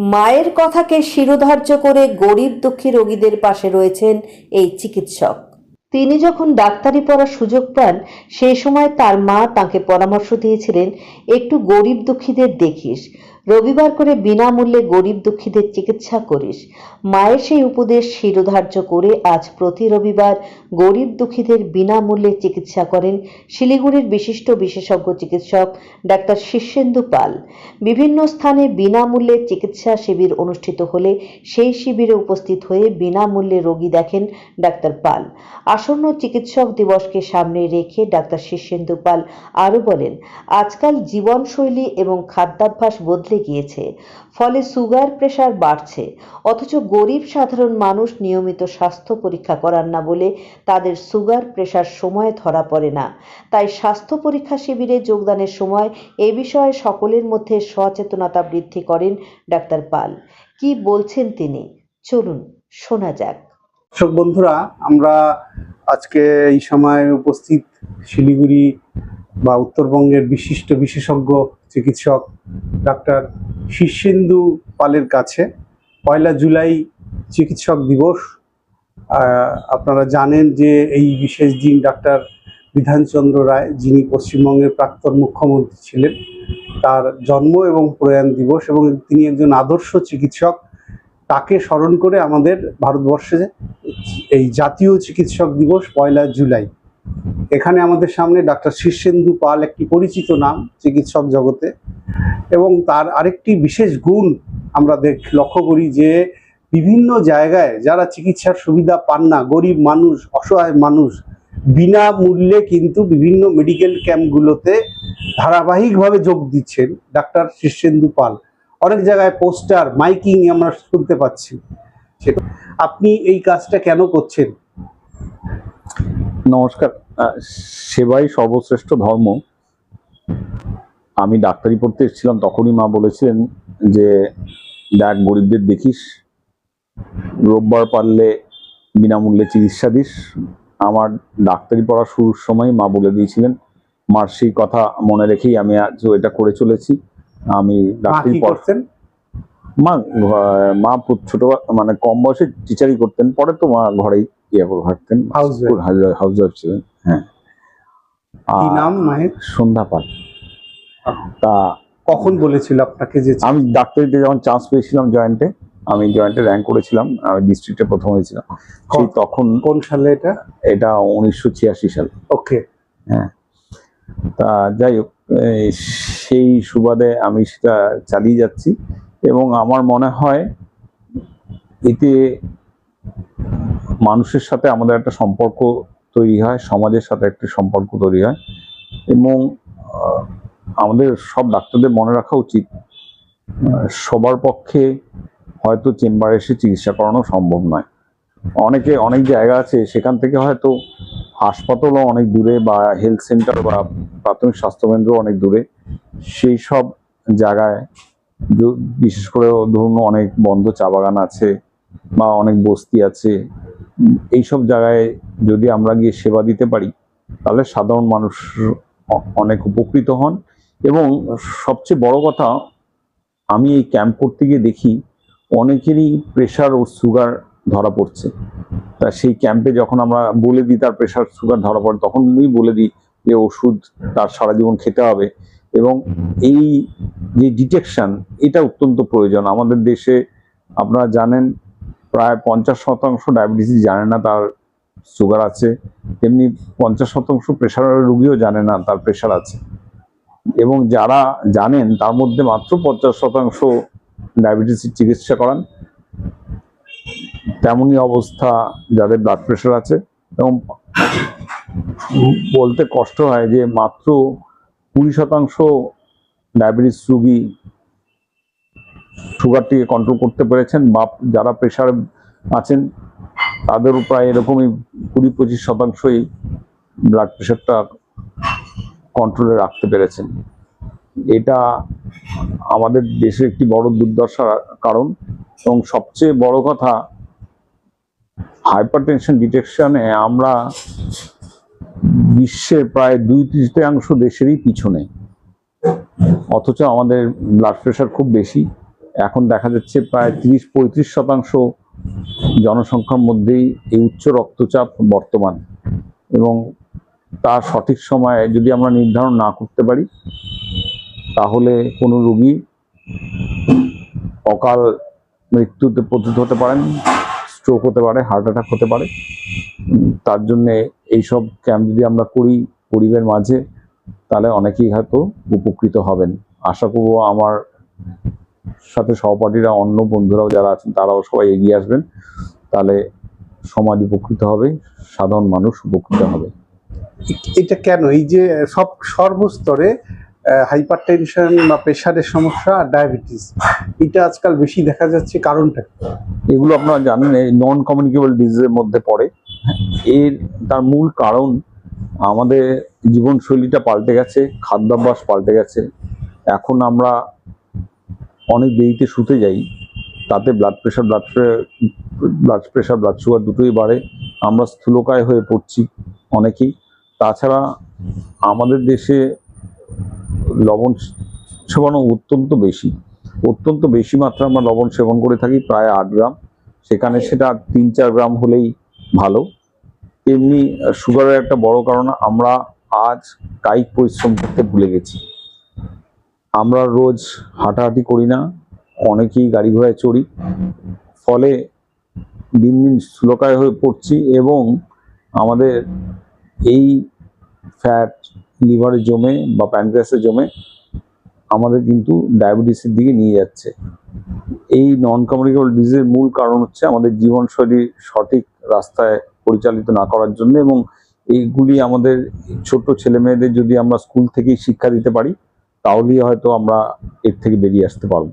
মায়ের কথাকে শিরোধার্য করে গরিব দুঃখী রোগীদের পাশে রয়েছেন এই চিকিৎসক। তিনি যখন ডাক্তারি পড়ার সুযোগ পান, সেই সময় তার মা তাকে পরামর্শ দিয়েছিলেন, একটু গরিব দুঃখীদের দেখিস। রবিবার করে বিনামূল্যে গরিব দুঃখীদের চিকিৎসা করিস। মায়ের সেই উপদেশ শিরোধার্য করে আজ প্রতি রবিবার গরিব দুঃখীদের বিনামূল্যে চিকিৎসা করেন শিলিগুড়ির বিশিষ্ট বিশেষজ্ঞ চিকিৎসক ডাক্তার শীর্ষেন্দু পাল। বিভিন্ন স্থানে বিনামূল্যে চিকিৎসা শিবির অনুষ্ঠিত হলে সেই শিবিরে উপস্থিত হয়ে বিনামূল্যে রোগী দেখেন ডাক্তার পাল। আসন্ন চিকিৎসক দিবসকে সামনে রেখে ডাক্তার শীর্ষেন্দু পাল আরও বলেন, আজকাল জীবনশৈলী এবং খাদ্যাভ্যাস বদলে গিয়েছে, ফলে সুগার প্রেশার বাড়ছে, অথচ গরিব সাধারণ মানুষ নিয়মিত স্বাস্থ্য পরীক্ষা করান না বলে তাদের সুগার প্রেশার সময়ে ধরা পড়ে না। তাই স্বাস্থ্য পরীক্ষা শিবিরে যোগদানের সময় এ বিষয়ে সকলের মধ্যে সচেতনতা বৃদ্ধি করেন ডাক্তার পাল। কি বলছেন তিনি? চলুন, শোনা যাক। দর্শক বন্ধুরা, আমরা আজকে এই সময় উপস্থিত শিলিগুড়ি বা উত্তরবঙ্গের বিশিষ্ট বিশেষজ্ঞ চিকিৎসক ডাক্তার শীর্ষেন্দু পালের কাছে পয়লা জুলাই চিকিৎসক দিবস। আপনারা জানেন যে এই বিশেষ দিন ডাক্তার বিধানচন্দ্র রায়, যিনি পশ্চিমবঙ্গের প্রাক্তন মুখ্যমন্ত্রী ছিলেন, তার জন্ম এবং প্রয়াণ দিবস এবং তিনি একজন আদর্শ চিকিৎসক। তাকে স্মরণ করে আমাদের ভারতবর্ষে এই জাতীয় চিকিৎসক দিবস পয়লা জুলাই। এখানে আমাদের সামনে ডাক্তার শীর্ষেন্দু পাল একটি পরিচিত নাম চিকিৎসক জগতে এবং তার আরেকটি বিশেষ গুণ আমরা দেখ, লক্ষ্য করি যে বিভিন্ন জায়গায় যারা চিকিৎসার সুবিধা পান না, গরিব মানুষ, অসহায় মানুষ, বিনামূল্যে কিন্তু বিভিন্ন মেডিকেল ক্যাম্পগুলোতে ধারাবাহিকভাবে যোগ দিচ্ছেন ডাক্তার শীর্ষেন্দু পাল। অনেক জায়গায় পোস্টার, মাইকিং আমরা শুনতে পাচ্ছি। আপনি এই কাজটা কেন করছেন? নমস্কার। সেবাই সর্বশ্রেষ্ঠ ধর্ম। আমি ডাক্তারি পড়তে এসেছিলাম তখনই মা বলেছিলেন যে দেখ গরিবদের দেখিস রোববার পারলে বিনামূল্যে চিকিৎসা দিস। আমার ডাক্তারি পড়া শুরুর সময় মা বলে দিয়েছিলেন মার সেই কথা মনে রেখেই আমি আজ এটা করে চলেছি। আমি ডাক্তারি কি পড় করতেন মা মা ছোট মানে কম বয়সে টিচারই করতেন পরে তো মা ঘরেই ইয়ে থাকতেন. হাউস ওয়াইফ ছিলেন হ্যাঁ। নাম মায়ের? সন্ধ্যা পাল। তা কখন বলেছিল আপনাকে যে আমি ডাক্তারিতে যখন চান্স পেয়েছিলাম জয়েন্টে আমি জয়েন্টে র্যাঙ্ক করেছিলাম আমি ডিস্ট্রিক্টে প্রথম হয়েছিলাম। সেই তখন কোন সালে এটা? এটা উনিশশো ছিয়াশি সাল। ওকে। হ্যাঁ। তা যাই হোক সেই সুবাদে আমি সেটা চালিয়ে যাচ্ছি। এবং আমার মনে হয় এতে মানুষের সাথে আমাদের একটা সম্পর্ক তৈরি হয়, সমাজের সাথে একটা সম্পর্ক তৈরি হয় এবং আমাদের সব ডাক্তারদের মনে রাখা উচিত সবার পক্ষে হয়তো চেম্বারে এসে চিকিৎসা করানো সম্ভব নয়। অনেকে অনেক জায়গা আছে, সেখান থেকে হয়তো হাসপাতালও অনেক দূরে বা হেলথ সেন্টার বা প্রাথমিক স্বাস্থ্যকেন্দ্র অনেক দূরে, সেই সব জায়গায় বিশেষ করে ধরুন অনেক বন্ধ চা বাগান আছে বা অনেক বস্তি আছে, এইসব জায়গায় যদি আমরা গিয়ে সেবা দিতে পারি, তাহলে সাধারণ মানুষ অনেক উপকৃত হন। এবং সবচেয়ে বড় কথা, আমি এই ক্যাম্প করতে গিয়ে দেখি অনেকেরই প্রেশার ও সুগার ধরা পড়ছে। তা সেই ক্যাম্পে যখন আমরা বলে দিই তার প্রেশার সুগার ধরা পড়ে, তখন আমি বলে দিই যে ওষুধ তার সারা জীবন খেতে হবে। এবং এই যে ডিটেকশন, এটা অত্যন্ত প্রয়োজন। আমাদের দেশে আপনারা জানেন, প্রায় পঞ্চাশ শতাংশ ডায়াবেটিস জানে না তার সুগার আছে। তেমনি পঞ্চাশ শতাংশ প্রেশারের রুগীও জানে না তার প্রেশার আছে। এবং যারা জানেন, তার মধ্যে মাত্র পঞ্চাশ শতাংশ ডায়াবেটিসের চিকিৎসা করান। তেমনই অবস্থা যাদের ব্লাড প্রেশার আছে। এবং বলতে কষ্ট হয় যে মাত্র কুড়ি শতাংশ ডায়াবেটিস রুগী সুগারটিকে কন্ট্রোল করতে পেরেছেন, বা যারা প্রেশার আছেন তাদেরও প্রায় এরকমই কুড়ি পঁচিশ শতাংশই ব্লাড প্রেশারটা কন্ট্রোলে রাখতে পেরেছেন। এটা আমাদের দেশের একটি বড় দুর্দশার কারণ এবং সবচেয়ে বড় কথা হাইপার টেনশন ডিটেকশনে আমরা বিশ্বের প্রায় দুই তৃতীয়াংশ দেশেরই পিছনে। অথচ আমাদের ব্লাড প্রেশার খুব বেশি। এখন দেখা যাচ্ছে প্রায় তিরিশ পঁয়ত্রিশ শতাংশ জনসংখ্যার মধ্যেই এই উচ্চ রক্তচাপ বর্তমান। এবং তার সঠিক সময়ে যদি আমরা নির্ধারণ না করতে পারি, তাহলে কোনো রোগী অকাল মৃত্যুতে পতিত হতে পারেন স্ট্রোক হতে পারে হার্ট অ্যাটাক হতে পারে। তার জন্যে এইসব ক্যাম্প যদি আমরা করি, গরিবের মাঝে তাহলে অনেকেই হয়তো উপকৃত হবেন। আশা করব আমার সাথে সহপাঠীরা অন্য বন্ধুরাও যারা আছেন তারাও সবাই এগিয়ে আসবেন। তাহলে সমাজ উপকৃত হবে সাধারণ মানুষ উপকৃত হবে। এটা কেন? এই যে সব সর্বস্তরে হাইপার টেনশন বা প্রেশারের সমস্যা আর ডায়াবেটিস এটা আজকাল বেশি দেখা যাচ্ছে কারণটা এগুলো আপনারা জানেন এই নন কমিউনিকেবল ডিজিজের মধ্যে পড়ে। এর তার মূল কারণ আমাদের জীবনশৈলীটা পাল্টে গেছে, খাদ্যাভ্যাস পাল্টে গেছে। এখন আমরা অনেক দেরিতে শুতে যাই, তাতে blood pressure blood blood pressure blood sugar দুটোই বাড়ে। আমরা স্থূলকায় হয়ে পড়ছি অনেকেই। তাছাড়া আমাদের দেশে লবণ সেবনও অত্যন্ত বেশি। অত্যন্ত বেশি মাত্রা আমরা লবণ সেবন করে থাকি, প্রায় আট গ্রাম। সেখানে সেটা তিন চার গ্রাম হলেই ভালো। এমনি সুগারের একটা বড় কারণ, আমরা আজ কায়িক পরিশ্রম করতে ভুলে গেছি। আমরা রোজ হাঁটাহাঁটি করি না, অনেকেই গাড়ি ঘোড়ায় চড়ি, ফলে দিন দিন স্থূলকায় হয়ে পড়ছি এবং আমাদের এই ফ্যাট লিভারে জমে বা প্যানক্রিয়াসে জমে আমাদের কিন্তু ডায়াবেটিসের দিকে নিয়ে যাচ্ছে। এই নন কমিউনিকেবল ডিজিজের মূল কারণ হচ্ছে আমাদের জীবনশৈলী সঠিক রাস্তায় পরিচালিত না করার জন্য এবং এইগুলি আমাদের ছোট ছেলে মেয়েদের যদি আমরা স্কুল থেকেই শিক্ষা দিতে পারি, তাহলেই হয়তো আমরা এর থেকে বেরিয়ে আসতে পারব।